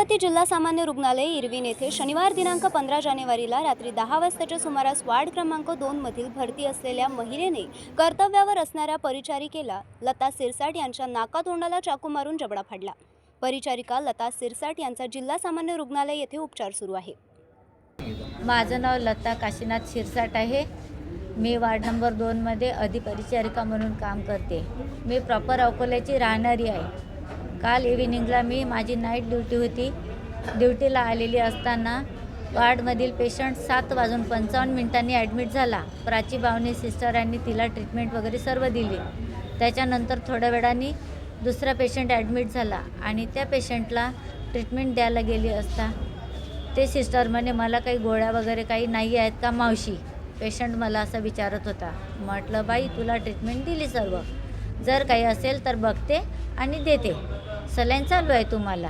अमरावती जिल्हा सामान्य रुग्णालय इरविन येथे शनिवार दिनांक पंधरा जानेवारीला रात्री दहा वाजताच्या सुमारास वार्ड क्रमांक दोन मधील भरती असलेल्या महिलेने कर्तव्यावर असणाऱ्या परिचारिकेला लता सिरसाट यांच्या नाकातोंडाला चाकू मारून जबडा फाडला. परिचारिका लता सिरसाट यांचा जिल्हा सामान्य रुग्णालय येथे उपचार सुरू आहे. माझं नाव लता काशीनाथ शिरसाट आहे. मी वार्ड नंबर दोनमध्ये अधिपरिचारिका म्हणून काम करते. मी प्रॉपर अकोल्याची राहणारी आहे. काल इव्हिनिंगला मी माझी नाईट ड्युटी होती. ड्युटीला आलेली असताना वार्डमधील पेशंट सात वाजून पंचावन्न मिनिटांनी ॲडमिट झाला. प्राची बावणे सिस्टरांनी तिला ट्रीटमेंट वगैरे सर्व दिली. त्याच्यानंतर थोड्या वेळाने दुसरा पेशंट ॲडमिट झाला आणि त्या पेशंटला ट्रीटमेंट द्यायला गेली असता. ते सिस्टर म्हणे मला काही गोळ्या वगैरे काही नाही आहेत का मावशी? पेशंट मला असं विचारत होता. म्हटलं बाई तुला ट्रीटमेंट दिली सर्व. जर काही असेल तर बघते आणि देते. सलाईन चालू आहे तुम्हाला.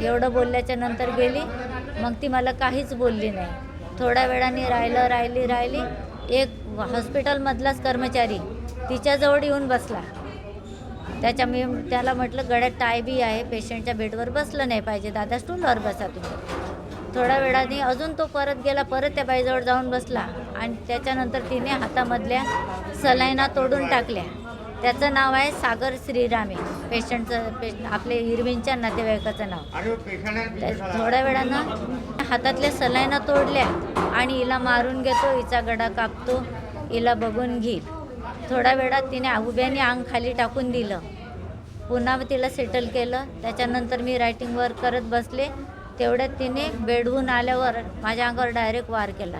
एवढं बोलल्याच्या नंतर गेली मग ती मला काहीच बोलली नाही. थोड्या वेळाने राहिलं राहिली राहिली. एक हॉस्पिटलमधलाच कर्मचारी तिच्याजवळ येऊन बसला. त्याच्या मी त्याला म्हटलं गळ्यात टाय बी आहे पेशंटच्या बेडवर बसलं नाही पाहिजे. दादा स्टूलवर बसा तुम्ही. थोड्या वेळाने अजून तो परत गेला परत त्या बाईजवळ जाऊन बसला आणि त्याच्यानंतर तिने हातामधल्या सलाईना तोडून टाकल्या. त्याचं नाव आहे सागर श्रीरामे. पेशंटचं पे आपले इरविनच्या नातेवाईकाचं नाव. त्या- थोड्या वेळानं हातातल्या सलाईना तोडल्या आणि हिला मारून घेतो हिचा गडा कापतो हिला बघून घेईल. थोड्या वेळात तिने उभ्याने अंग खाली टाकून दिलं. पुन्हा तिला सेटल केलं. त्याच्यानंतर मी रायटिंग वर्क करत बसले. तेवढ्यात तिने बेडहून आल्यावर माझ्या अंगावर डायरेक्ट वार केला.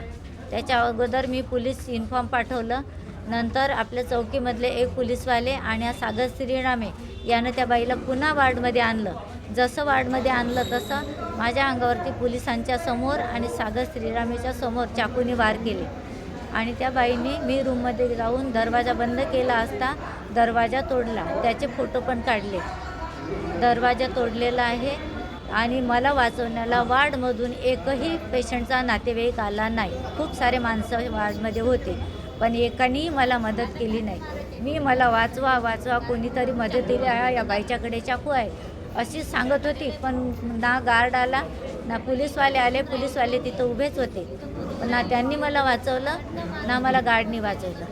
त्याच्या अगोदर मी पोलीस इन्फॉर्म पाठवलं. नंतर आपल्या चौकीमधले एक पोलीसवाले आणि हा सागर श्रीरामे यानं त्या बाईला पुन्हा वार्डमध्ये आणलं. जसं वार्डमध्ये आणलं तसं माझ्या अंगावरती पोलिसांच्या समोर आणि सागर श्रीरामेच्या समोर चाकूने वार केले. आणि त्या बाईने मी रूममध्ये जाऊन दरवाजा बंद केला असता दरवाजा तोडला. त्याचे फोटो पण काढले. दरवाजा तोडलेला आहे आणि मला वाचवण्याला वार्डमधून एकही पेशंटचा नातेवाईक आला नाही. खूप सारे माणसं वार्डमध्ये होते. पण एकानेही मला मदत केली नाही. मी मला वाचवा वाचवा कोणीतरी मदतीला या या बाईच्याकडे चाकू आहे. अशी सांगत होती. पण ना गार्ड आला ना पोलीसवाले आले. पोलीसवाले तिथं उभेच होते. ना त्यांनी मला वाचवलं ना मला गार्डनी वाचवलं.